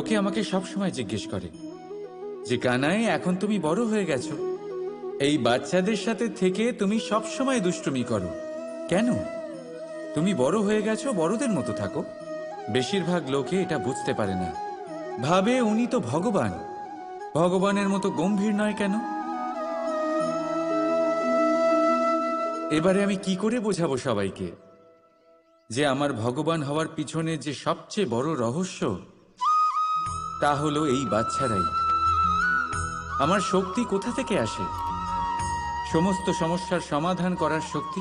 লোকে আমাকে সব সময় জিজ্ঞেস করে, যে কানাই, এখন তুমি বড় হয়ে গেছো। এই বাচ্চাদের সাথে থেকে তুমি সব সময় দুষ্টুমি করো। কেন? তুমি বড় হয়ে গেছো, বড়দের মতো থাকো। বেশিরভাগ লোকে এটা বুঝতে পারে না। ভাবে উনি তো ভগবান। ভগবানের মতো গম্ভীর নয় কেন? এবারে আমি কি করে বোঝাবো সবাইকে? যে আমার ভগবান হওয়ার পিছনে যে সবচেয়ে বড় রহস্য তা হলো এই বাচ্চারাই। আমার শক্তি কোথা থেকে আসে? সমস্ত সমস্যার সমাধান করার শক্তি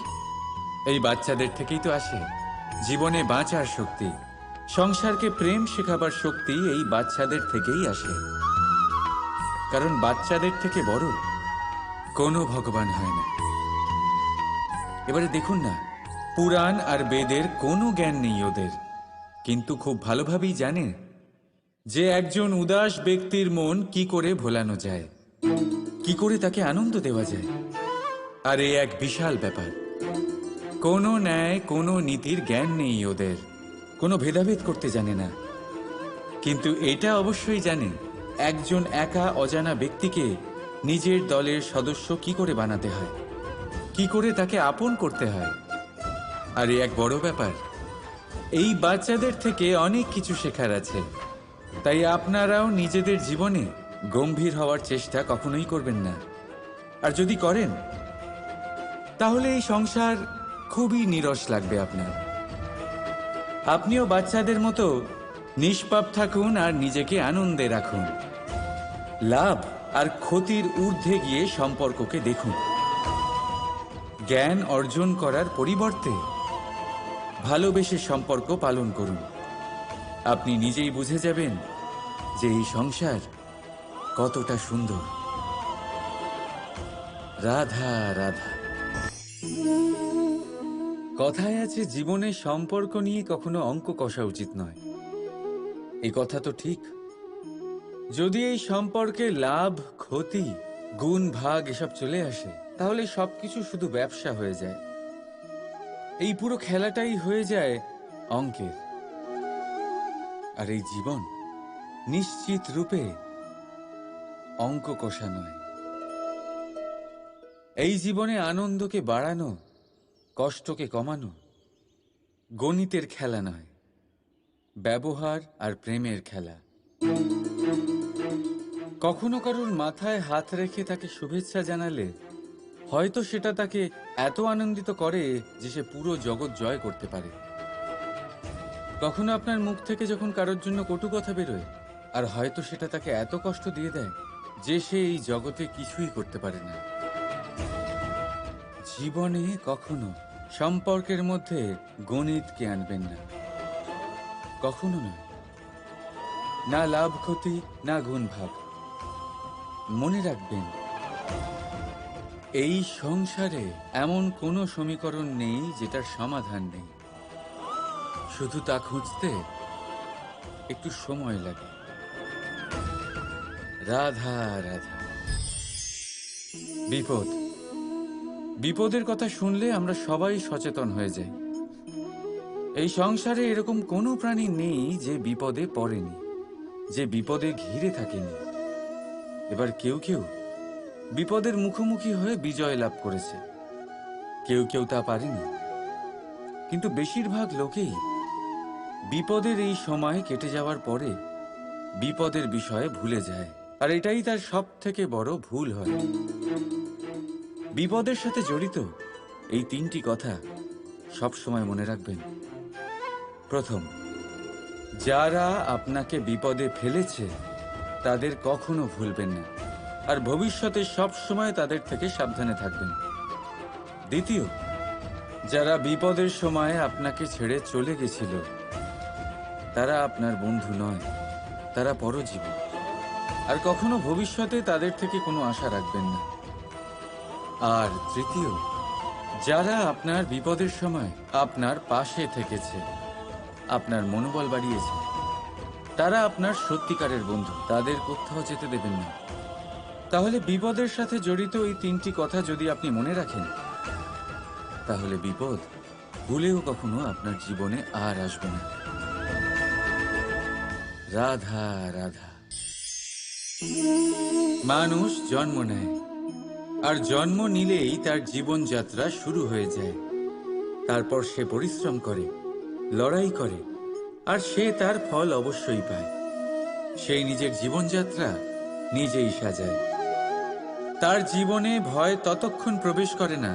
এই বাচ্চাদের থেকেই তো আসে। জীবনে বাঁচার শক্তি, সংসারকে প্রেম শেখাবার শক্তি এই বাচ্চাদের থেকেই আসে। কারণ বাচ্চাদের থেকে বড় কোনো ভগবান হয় না। এবারে দেখুন না, পুরাণ আর বেদের কোনো জ্ঞান নেই ওদের। কিন্তু খুব ভালোভাবেই জানে যে একজন উদাস ব্যক্তির মন কি করে ভোলানো যায়? কি করে তাকে আনন্দ দেওয়া যায়? আর এ এক বিশাল ব্যাপার। কোনো ন্যায়, কোনো নীতির জ্ঞান নেই ওদের। কোনো ভেদাভেদ করতে জানে না। কিন্তু এটা অবশ্যই জানে, একজন একা অজানা ব্যক্তিকে নিজের দলের সদস্য কি করে বানাতে হয়? কি করে তাকে আপন করতে হয়? আর এক বড় ব্যাপার, এই বাচ্চাদের থেকে অনেক কিছু শেখার আছে। তাই আপনারাও নিজেদের জীবনে গম্ভীর হওয়ার চেষ্টা কখনোই করবেন না। আর যদি করেন, তাহলে এই সংসার খুবই নিরস লাগবে আপনার। আপনিও বাচ্চাদের মতো নিষ্পাপ থাকুন আর নিজেকে আনন্দে রাখুন। লাভ আর ক্ষতির ঊর্ধ্বে গিয়ে সম্পর্ককে দেখুন। জ্ঞান অর্জন করার পরিবর্তে ভালোবেসে সম্পর্ক পালন করুন। আপনি নিজেই বুঝে যাবেন যে এই সংসার কতটা সুন্দর। রাধা রাধা। কথায় আছে, জীবনে সম্পর্ক নিয়ে কখনো অঙ্ক কষা উচিত নয়। এই কথা তো ঠিক। যদি এই সম্পর্কে লাভ, ক্ষতি, গুণ, ভাগ এসব চলে আসে, তাহলে সবকিছু শুধু ব্যবসা হয়ে যায়। এই পুরো খেলাটাই হয়ে যায় অঙ্কের। আর এই জীবন নিশ্চিত রূপে অঙ্ক কষা নয় এই জীবনে আনন্দকে বাড়ানো, কষ্টকে কমানো, গণিতের খেলা নয়, ব্যবহার আর প্রেমের খেলা। কখনো কারোর মাথায় হাত রেখে তাকে শুভেচ্ছা জানালে হয়তো সেটা তাকে এত আনন্দিত করে যে সে পুরো জগৎ জয় করতে পারে। কখনো আপনার মুখ থেকে যখন কারোর জন্য কটু কথা বেরোয়, আর হয়তো সেটা তাকে এত কষ্ট দিয়ে দেয় যে সে এই জগতে কিছুই করতে পারে না। জীবনে কখনো সম্পর্কের মধ্যে গণিতকে আনবেন না। কখনো নয় না লাভ ক্ষতি, না গুণ ভাগ মনে রাখবেন, এই সংসারে এমন কোনো সমীকরণ নেই যেটার সমাধান নেই। শুধু তা খুঁজতে একটু সময় লাগে। রাধা রাধা। বিপদ। বিপদের কথা শুনলে আমরা সবাই সচেতন হয়ে যাই। এই সংসারে এরকম কোনো প্রাণী নেই যে বিপদে পড়েনি, যে বিপদে ঘিরে থাকেনি। এবার কেউ কেউ বিপদের মুখোমুখি হয়ে বিজয় লাভ করেছে। কেউ কেউ তা পারেনি। কিন্তু বেশিরভাগ লোকেই বিপদের এই সময় কেটে যাওয়ার পরে বিপদের বিষয়ে ভুলে যায়। আর এটাই তার সব থেকে বড় ভুল হয়। বিপদের সাথে জড়িত এই তিনটি কথা সব সময় মনে রাখবেন। প্রথম, যারা আপনাকে বিপদে ফেলেছে, তাদের কখনো ভুলবেন না। আর ভবিষ্যতে সব সময় তাদের থেকে সাবধানে থাকবেন। দ্বিতীয়, যারা বিপদের সময় আপনাকে ছেড়ে চলে গেছিল তারা আপনার বন্ধু নয়, তারা পরজীবী। আর কখনো ভবিষ্যতে তাদের থেকে কোনো আশা রাখবেন না। আর তৃতীয়, যারা আপনার বিপদের সময় আপনার পাশে থেকেছে, আপনার মনোবল বাড়িয়েছে, তারা আপনার সত্যিকারের বন্ধু, তাদের কোথাও যেতে দেবেন না। তাহলে বিপদের সাথে জড়িত এই তিনটি কথা যদি আপনি মনে রাখেন, তাহলে বিপদ ভুলেও কখনো আপনার জীবনে আর আসবে না। রাধা রাধা। মানুষ জন্ম নেয়, আর জন্ম নিলেই তার জীবনযাত্রা শুরু হয়ে যায়। তারপর সে পরিশ্রম করে, লড়াই করে, আর সে তার ফল অবশ্যই পায়। সেই নিজের জীবনযাত্রা নিজেই সাজায়। তার জীবনে ভয় ততক্ষণ প্রবেশ করে না,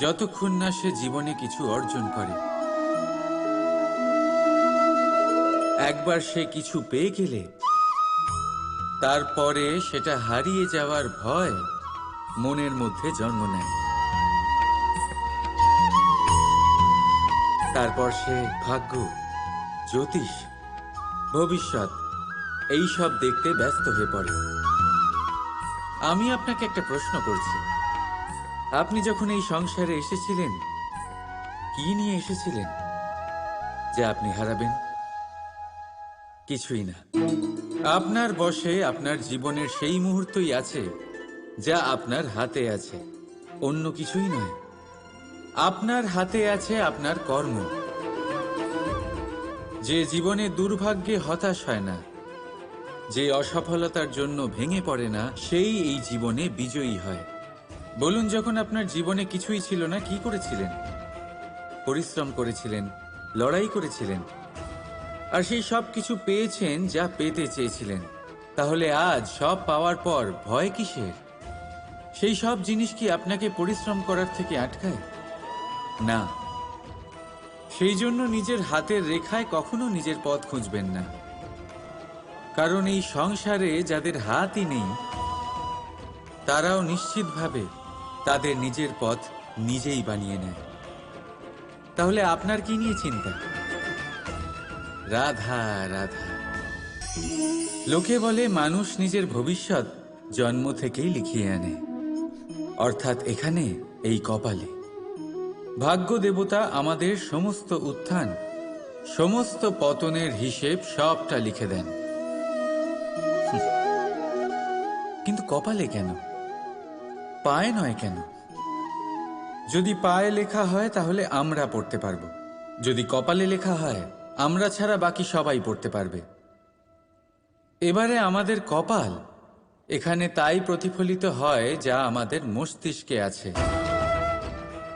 যতক্ষণ না সে জীবনে কিছু অর্জন করে। একবার সে কিছু পেয়ে গেলে, তারপরে সেটা হারিয়ে যাওয়ার ভয় মনের মধ্যে জন্ম নেয়। তারপর সে ভাগ্য, জ্যোতিষ, ভবিষ্যৎ, এই সব দেখতে ব্যস্ত হয়ে পড়ে। আমি আপনাকে একটা প্রশ্ন করছি। আপনি যখন এই সংসারে এসেছিলেন, কি নিয়ে এসেছিলেন, যে আপনি হারাবেন? কিছুই না। আপনার বসে আপনার জীবনের সেই মুহূর্তই আছে যা আপনার হাতে আছে, অন্য কিছুই নয়। আপনার হাতে আছে আপনার কর্ম। যে জীবনে দুর্ভাগ্যে হতাশ হয় না, যে অসফলতার জন্য ভেঙে পড়ে না, সেই এই জীবনে বিজয়ী হয়। বলুন, যখন আপনার জীবনে কিছুই ছিল না, কি করেছিলেন? পরিশ্রম করেছিলেন, লড়াই করেছিলেন আর সেই সব কিছু পেয়েছেন যা পেতে চেয়েছিলেন। তাহলে আজ সব পাওয়ার পর ভয় কিসের? সেই সব জিনিস কি আপনাকে পরিশ্রম করার থেকে আটকায়? না। সেই জন্য নিজের হাতের রেখায় কখনো নিজের পথ খুঁজবেন না। কারণ এই সংসারে যাদের হাতই নেই, তারাও নিশ্চিতভাবে তাদের নিজের পথ নিজেই বানিয়ে নেয়। তাহলে আপনার কি নিয়ে চিন্তা? রাধা রাধা। লোকে বলে মানুষ নিজের ভবিষ্যৎ জন্ম থেকেই লিখিয়ে আনে। অর্থাৎ এখানে এই কপালে। ভাগ্য দেবতা আমাদের সমস্ত উত্থান, সমস্ত পতনের হিসেব সবটা লিখে দেন। কিন্তু কপালে কেন? পায়ে নয় কেন? যদি পায়ে লেখা হয় তাহলে আমরা পড়তে পারব। যদি কপালে লেখা হয় আমরা ছাড়া বাকি সবাই পড়তে পারবে। এবারে আমাদের কপাল এখানে তাই প্রতিফলিত হয় যা আমাদের মস্তিষ্কে আছে।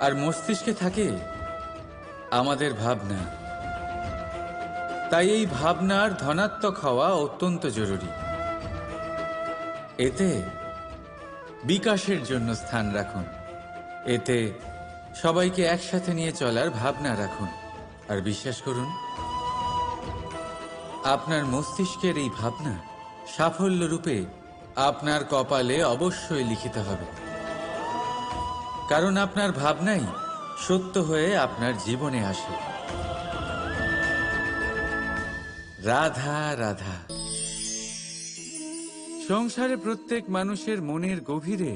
আর মস্তিষ্কে থাকে আমাদের ভাবনা। তাই এই ভাবনার ধনাত্মক হওয়া অত্যন্ত জরুরি। এতে বিকাশের জন্য স্থান রাখুন। এতে সবাইকে একসাথে নিয়ে চলার ভাবনা রাখুন। আর বিশ্বাস করুন আপনার মস্তিষ্কের এই ভাবনা সাফল্য রূপে আপনার কপালে অবশ্যই লিখিত হবে। কারণ আপনার ভাবনাই সত্য হয়ে আপনার জীবনে আসে। রাধা রাধা। সংসারে প্রত্যেক মানুষের মনের গভীরে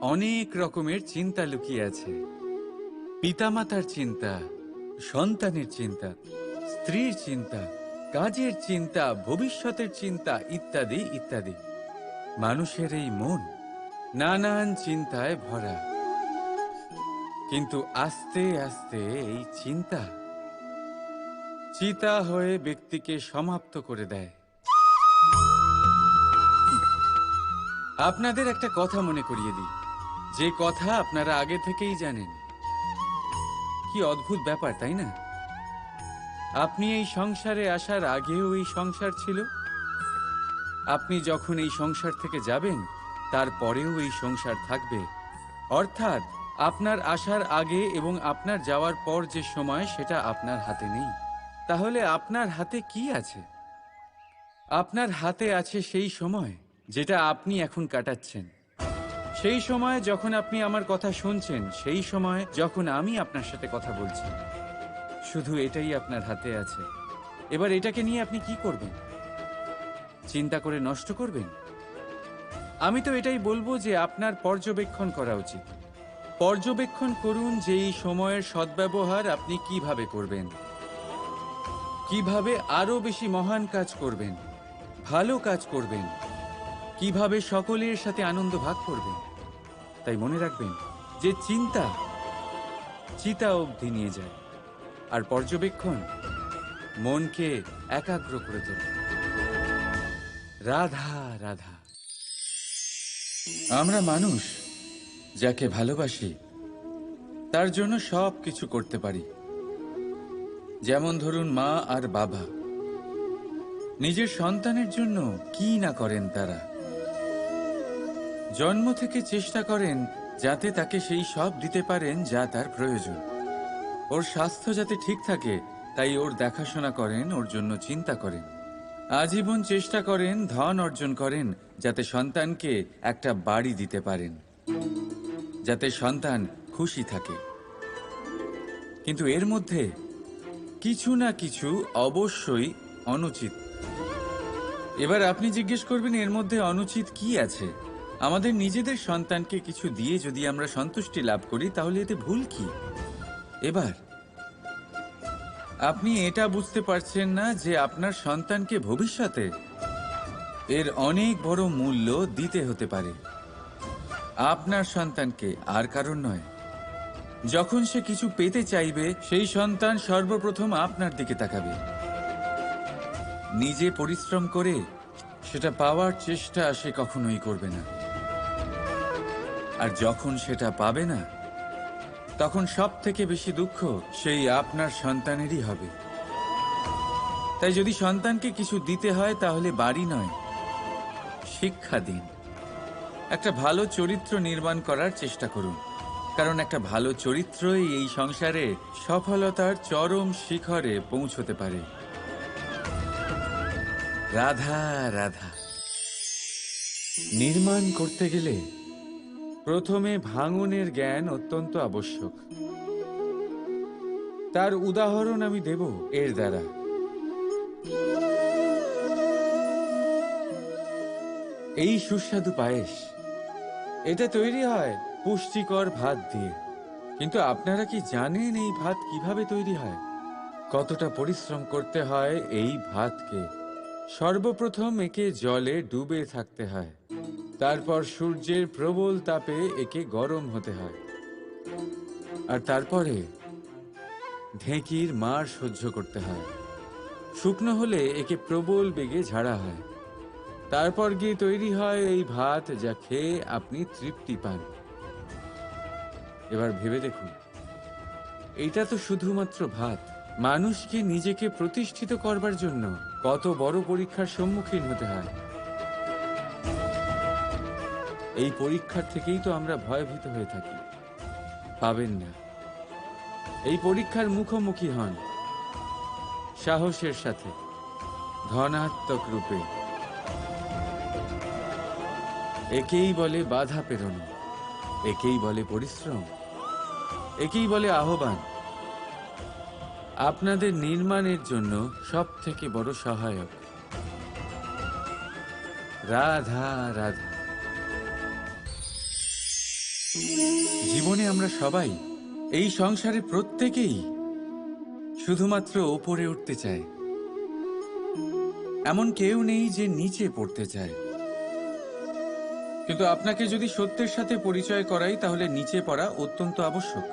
অনেক রকমের চিন্তা লুকিয়ে আছে। পিতামাতার চিন্তা, সন্তানের চিন্তা, স্ত্রীর চিন্তা কাজের চিন্তা, ভবিষ্যতের চিন্তা ইত্যাদি ইত্যাদি। মানুষের এই মন নানান চিন্তায় ভরা। কিন্তু আস্তে আস্তে এই চিন্তা চিতা হয়ে ব্যক্তিকে সমাপ্ত করে দেয়। আপনাদের একটা কথা মনে করিয়ে দিই। যে কথা আপনারা আগে থেকেই জানেন। কি অদ্ভুত ব্যাপার, তাই না? আপনি এই সংসারে আসার আগেও এই সংসার ছিল? আপনি যখন এই সংসার থেকে যাবেন তারপরেও এই সংসার থাকবে। অর্থাৎ, আপনার আসার আগে এবং আপনার যাওয়ার পর যে সময়, সেটা আপনার হাতে নেই। তাহলে আপনার হাতে কি আছে? আপনার হাতে আছে সেই সময়, যেটা আপনি এখন কাটাচ্ছেন। সেই সময় যখন আপনি আমার কথা শুনছেন, সেই সময় যখন আমি আপনার সাথে কথা বলছি। শুধু এটাই আপনার হাতে আছে। এবার এটাকে নিয়ে আপনি কি করবেন? চিন্তা করে নষ্ট করবেন? আমি তো এটাই বলব যে আপনার পর্যবেক্ষণ করা উচিত। পর্যবেক্ষণ করুন যে এই সময়ের সদ্ব্যবহার আপনি কীভাবে করবেন। কীভাবে আরও বেশি মহান কাজ করবেন, ভালো কাজ করবেন, কীভাবে সকলের সাথে আনন্দ ভাগ করবেন। তাই মনে রাখবেন যে চিন্তা, চিতা অবধি নিয়ে যায়। আর পর্যবেক্ষণ মনকে একাগ্র করে তোলে। রাধা রাধা। আমরা মানুষ যাকে ভালোবাসি, তার জন্য সব কিছু করতে পারি। যেমন ধরুন মা আর বাবা। নিজের সন্তানের জন্য কি না করেন তারা? জন্ম থেকে চেষ্টা করেন যাতে তাকে সেই সব দিতে পারেন যা তার প্রয়োজন। ওর স্বাস্থ্য যাতে ঠিক থাকে, তাই ওর দেখাশোনা করেন, ওর জন্য চিন্তা করেন। আজীবন চেষ্টা করেন, ধন অর্জন করেন, যাতে সন্তানকে একটা বাড়ি দিতে পারেন। যাতে সন্তান খুশি থাকে। কিন্তু এর মধ্যে কিছু না কিছু অবশ্যই অনুচিত। এবার আপনি জিজ্ঞেস করবেন, এর মধ্যে অনুচিত কি আছে? আমাদের নিজেদের সন্তানকে কিছু দিয়ে যদি আমরা সন্তুষ্টি লাভ করি, তাহলে এতে ভুল কি? এবার, আপনি এটা বুঝতে পারছেন না যে আপনার সন্তানকে ভবিষ্যতে এর অনেক বড় মূল্য দিতে হতে পারে। আপনার সন্তানকে আর কারণ নয়। যখন সে কিছু পেতে চাইবে, সেই সন্তান সর্বপ্রথম আপনার দিকে তাকাবে। নিজে পরিশ্রম করে সেটা পাওয়ার চেষ্টা সে কখনোই করবে না। আর যখন সেটা পাবে না তখন সব থেকে বেশি দুঃখ সেই আপনার সন্তানেরই হবে। তাই যদি সন্তানকে কিছু দিতে হয়, তাহলে বাড়ি নয়, শিক্ষা দিন। একটা ভালো চরিত্র নির্মাণ করার চেষ্টা করুন। কারণ একটা ভালো চরিত্রই এই সংসারে সফলতার চরম শিখরে পৌঁছতে পারে। রাধা রাধা। নির্মাণ করতে গেলে প্রথমে ভাঙনের জ্ঞান অত্যন্ত আবশ্যক। তার উদাহরণ আমি দেব এর দ্বারা। এই সুস্বাদু পায়েস, এটা তৈরি হয় পুষ্টিকর ভাত দিয়ে। কিন্তু আপনারা কি জানেন এই ভাত কীভাবে তৈরি হয়? কতটা পরিশ্রম করতে হয় এই ভাতকে? সর্বপ্রথম একে জলে ডুবে থাকতে হয়। তারপর সূর্যের প্রবল তাপে একে গরম হতে হয়। আর তারপরে ঢেঁকির মার সহ্য করতে হয়। শুকনো হলে একে প্রবল বেগে ঝাড়া হয়। তারপর গিয়ে তৈরি হয় এই ভাত যা খেয়ে আপনি তৃপ্তি পান। এবার ভেবে দেখুন এটা তো শুধুমাত্র ভাত। মানুষকে নিজেকে প্রতিষ্ঠিত করবার জন্য কত বড় পরীক্ষার সম্মুখীন হতে হয়। এই পরীক্ষার থেকেই তো আমরা ভয়ভীত হয়ে থাকি। পাবেন না। এই পরীক্ষার মুখোমুখি হন। সাহসের সাথে। ধনাত্মক রূপে। একেই বলে বাধা পেরোনো একেই বলে পরিশ্রম। একেই বলে আহ্বান। আপনাদের নির্মাণের জন্য সব থেকে বড় সহায়ক। রাধা রাধা। জীবনে আমরা সবাই এই সংসারে প্রত্যেকেই শুধুমাত্র ওপরে উঠতে চায়। এমন কেউ নেই যে নিচে পড়তে চায়। কিন্তু আপনাকে যদি সত্যের সাথে পরিচয় করাই, তাহলে নিচে পড়া অত্যন্ত আবশ্যক।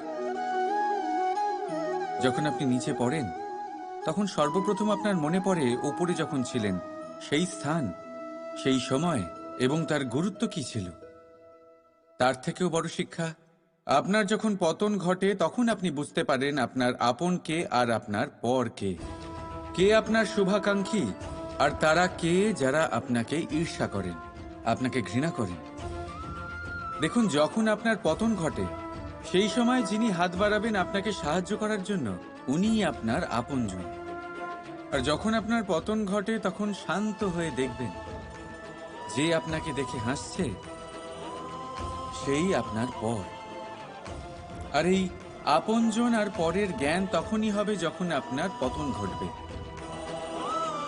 যখন আপনি নিচে পড়েন, তখন সর্বপ্রথম আপনার মনে পড়ে ওপরে যখন ছিলেন, সেই স্থান, সেই সময় এবং তার গুরুত্ব কি ছিল? তার থেকেও বড় শিক্ষা আপনার যখন পতন ঘটে, তখন আপনি বুঝতে পারেন আপনার আপন কে আর আপনার পর কে। কে আপনার শুভাকাঙ্ক্ষী, আর তারা কে যারা আপনাকে ঈর্ষা করেন, আপনাকে ঘৃণা করেন। দেখুন, যখন আপনার পতন ঘটে, সেই সময় যিনি হাত বাড়াবেন আপনাকে সাহায্য করার জন্য, উনিই আপনার আপনজন। আর যখন আপনার পতন ঘটে, তখন শান্ত হয়ে দেখবেন, যে আপনাকে দেখে হাসছে, সেই আপনার পর। আর এই আপনজন আর পরের জ্ঞান তখনই হবে যখন আপনার পতন ঘটবে।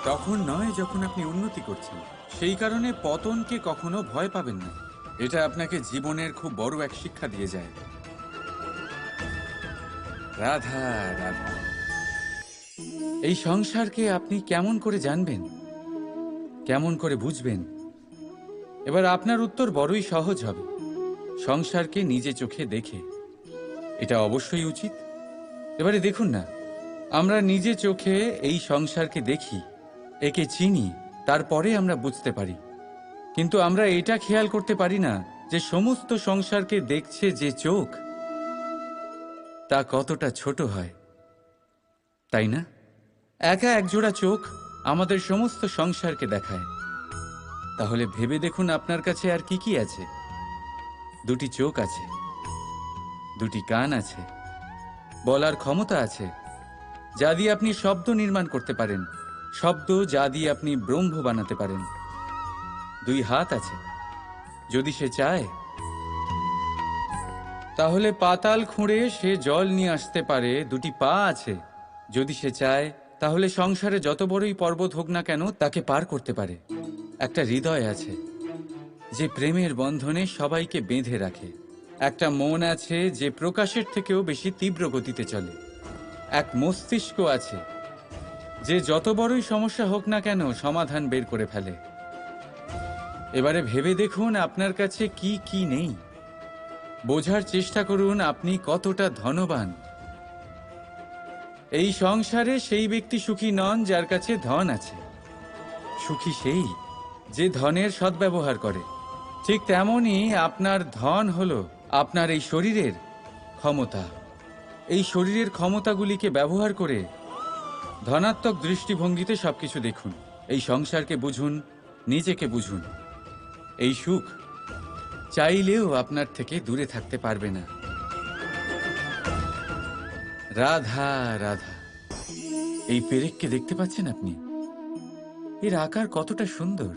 তখন নয় যখন আপনি উন্নতি করছেন। সেই কারণে পতনকে কখনো ভয় পাবেন না। এটা আপনাকে জীবনের খুব বড় এক শিক্ষা দিয়ে যায়। রাধা রাধা। এই সংসারকে আপনি কেমন করে জানবেন? কেমন করে বুঝবেন? এবার আপনার উত্তর বড়ই সহজ হবে। সংসারকে নিজে চোখে দেখে। এটা অবশ্যই উচিত। এবারে দেখুন না, আমরা নিজে চোখে এই সংসারকে দেখি, একে চিনি, তারপরে আমরা বুঝতে পারি। কিন্তু আমরা এটা খেয়াল করতে পারি না যে সমস্ত সংসারকে দেখছে যে চোখ, তা কতটা ছোট হয়। তাই না? একা একজোড়া চোখ আমাদের সমস্ত সংসারকে দেখায়। তাহলে ভেবে দেখুন আপনার কাছে আর কি কি আছে। দুটি চোখ আছে। দুটি কান আছে। বলার ক্ষমতা আছে। যা দিয়ে আপনি শব্দ নির্মাণ করতে পারেন। শব্দ যা দিয়ে আপনি ব্রহ্ম বানাতে পারেন। দুই হাত আছে। যদি সে চায়, তাহলে পাতাল খুঁড়ে সে জল নিয়ে আসতে পারে। দুটি পা আছে। যদি সে চায়, তাহলে সংসারে যত বড়ই পর্বত হোক না কেন, তাকে পার করতে পারে। একটা হৃদয় আছে, যে প্রেমের বন্ধনে সবাইকে বেঁধে রাখে। একটা মন আছে যে প্রকাশের থেকেও বেশি তীব্র গতিতে চলে। এক মস্তিষ্ক আছে যে যত বড়ই সমস্যা হোক না কেন সমাধান বের করে ফেলে। এবারে ভেবে দেখুন আপনার কাছে কি কি নেই। বোঝার চেষ্টা করুন আপনি কতটা ধনবান। এই সংসারে সেই ব্যক্তি সুখী নন যার কাছে ধন আছে। সুখী সেই যে ধনের সদ্ব্যবহার করে। ঠিক তেমনই আপনার ধন হলো আপনার এই শরীরের ক্ষমতা। এই শরীরের ক্ষমতাগুলিকে ব্যবহার করে ধনাত্মক দৃষ্টিভঙ্গিতে সবকিছু দেখুন। এই সংসারকে বুঝুন, নিজেকে বুঝুন। এই সুখ চাইলেও আপনার থেকে দূরে থাকতে পারবে না। রাধা রাধা। এই পেরেককে দেখতে পাচ্ছেন আপনি? এর আকার কতটা সুন্দর।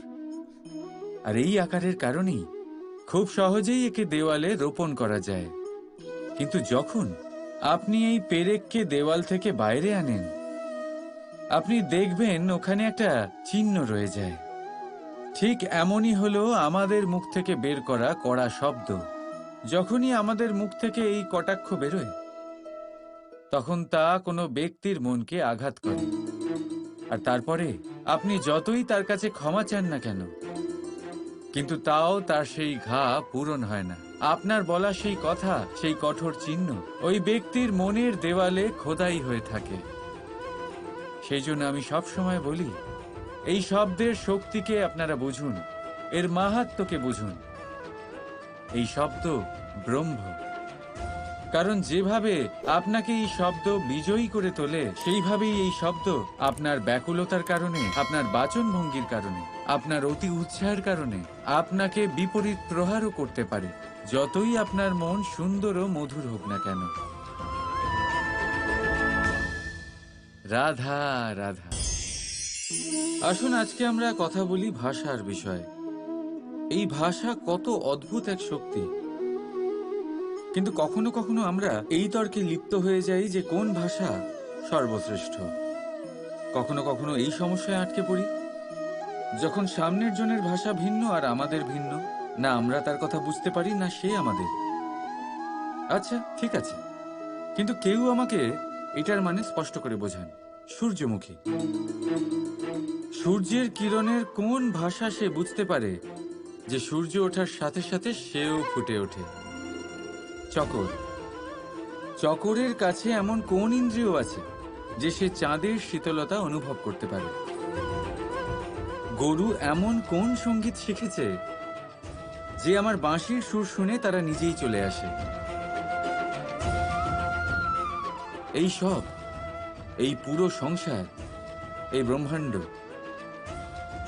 আর এই আকারের কারণেই খুব সহজেই একে দেওয়ালে রোপণ করা যায়। কিন্তু যখন আপনি এই পেরেককে দেওয়াল থেকে বাইরে আনেন, আপনি দেখবেন ওখানে একটা চিহ্ন রয়ে যায়। ঠিক এমনই হলো আমাদের মুখ থেকে বের করা কড়া শব্দ। যখনই আমাদের মুখ থেকে এই কটাক্ষ বেরোয়, তখন তা কোনো ব্যক্তির মনকে আঘাত করে। আর তারপরে আপনি যতই তার কাছে ক্ষমা চান না কেন কিন্তু তাও তার সেই ঘা পূরণ হয় না। আপনার বলা সেই কথা, সেই কঠোর চিহ্ন, ওই ব্যক্তির মনের দেওয়ালে খোদাই হয়ে থাকে। সেই জন্য আমি সব সময় বলি, এই শব্দের শক্তিকে আপনারা বুঝুন, এর মাহাত্মকে বুঝুন। এই শব্দ ব্রহ্ম। কারণ যেভাবে আপনাকে এই শব্দ বিজয়ী করে তোলে, সেইভাবেই এই শব্দ আপনার ব্যাকুলতার কারণে, আপনার বাচন ভঙ্গির কারণে, আপনার অতি উৎসাহের কারণে আপনাকে বিপরীত প্রহারও করতে পারে, যতই আপনার মন সুন্দর ও মধুর হোক না কেন। রাধা রাধা। আসুন আজকে আমরা কথা বলি ভাষার বিষয়ে। এই ভাষা কত অদ্ভুত এক শক্তি। কিন্তু কখনো কখনো আমরা এই তর্কে লিপ্ত হয়ে যাই যে কোন ভাষা সর্বশ্রেষ্ঠ। কখনো কখনো এই সমস্যায় আটকে পড়ি। যখন সামনের জনের ভাষা ভিন্ন আর আমাদের ভিন্ন, না আমরা তার কথা বুঝতে পারি, না সে আমাদের। আচ্ছা ঠিক আছে। কিন্তু কেউ আমাকে এটার মানে স্পষ্ট করে বোঝান। সূর্যমুখী। সূর্যের কিরণের কোন ভাষা সে বুঝতে পারে যে সূর্য ওঠার সাথে সাথে সেও ফুটে ওঠে? চকর। চকরের কাছে এমন কোন ইন্দ্রিয় আছে যে সে চাঁদের শীতলতা অনুভব করতে পারে? গরু এমন কোন সংগীত শিখেছে যে আমার বাঁশির সুর শুনে তারা নিজেই চলে আসে? এই সব, এই পুরো সংসার, এই ব্রহ্মাণ্ড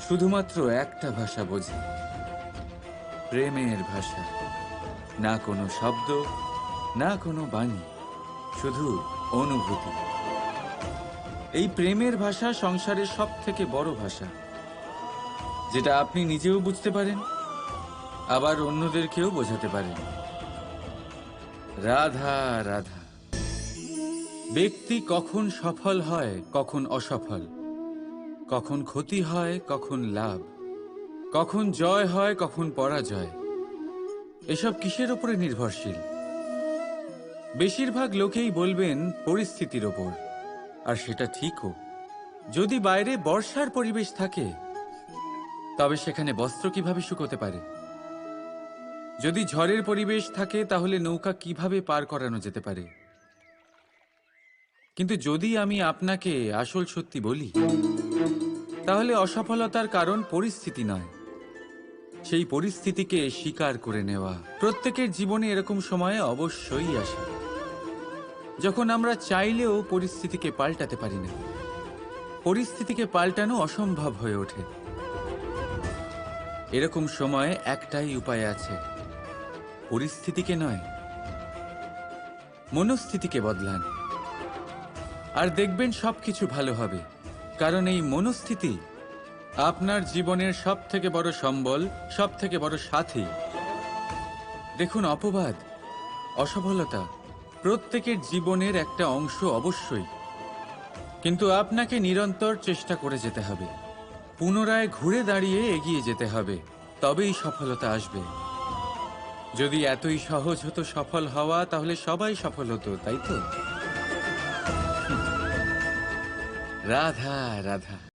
শুধুমাত্র একটা ভাষা বোঝে, প্রেমের ভাষা। না কোনো শব্দ, না কোনো বাণী, শুধু অনুভূতি। এই প্রেমের ভাষা সংসারের সব থেকে বড় ভাষা। যেটা আপনি নিজেও বুঝতে পারেন, আবার অন্যদেরকেও বোঝাতে পারেন। রাধা রাধা। ব্যক্তি কখন সফল হয়, কখন অসফল। কখন ক্ষতি হয়, কখন লাভ। কখন জয় হয়, কখন পরাজয়। এসব কিসের ওপরে নির্ভরশীল? বেশিরভাগ লোকেই বলবেন পরিস্থিতির ওপর আর সেটা ঠিকও। যদি বাইরে বর্ষার পরিবেশ থাকে, তবে সেখানে বস্ত্র কীভাবে শুকোতে পারে? যদি ঝড়ের পরিবেশ থাকে, তাহলে নৌকা কীভাবে পার করানো যেতে পারে? কিন্তু যদি আমি আপনাকে আসল সত্যি বলি, তাহলে অসফলতার কারণ পরিস্থিতি নয়। সেই পরিস্থিতিকে স্বীকার করে নেওয়া। প্রত্যেকের জীবনে এরকম সময়ে অবশ্যই আসে। যখন আমরা চাইলেও পরিস্থিতিকে পাল্টাতে পারি না, পরিস্থিতিকে পাল্টানো অসম্ভব হয়ে ওঠে। এরকম সময়ে একটাই উপায় আছে, পরিস্থিতিকে নয়, মনস্থিতিকে বদলান। আর দেখবেন সবকিছু ভালো হবে, কারণ এই মনস্থিতি আপনার জীবনের সব থেকে বড় সম্বল সব থেকে বড় সাথী। দেখুন, অপবাদ, অসফলতা প্রত্যেকের জীবনের একটা অংশ অবশ্যই। কিন্তু আপনাকে নিরন্তর চেষ্টা করে যেতে হবে। পুনরায় ঘুরে দাঁড়িয়ে এগিয়ে যেতে হবে। তবেই সফলতা আসবে। যদি এতই সহজ হতো সফল হওয়া, তাহলে সবাই সফল হতো, তাই তো? রাধা রাধা।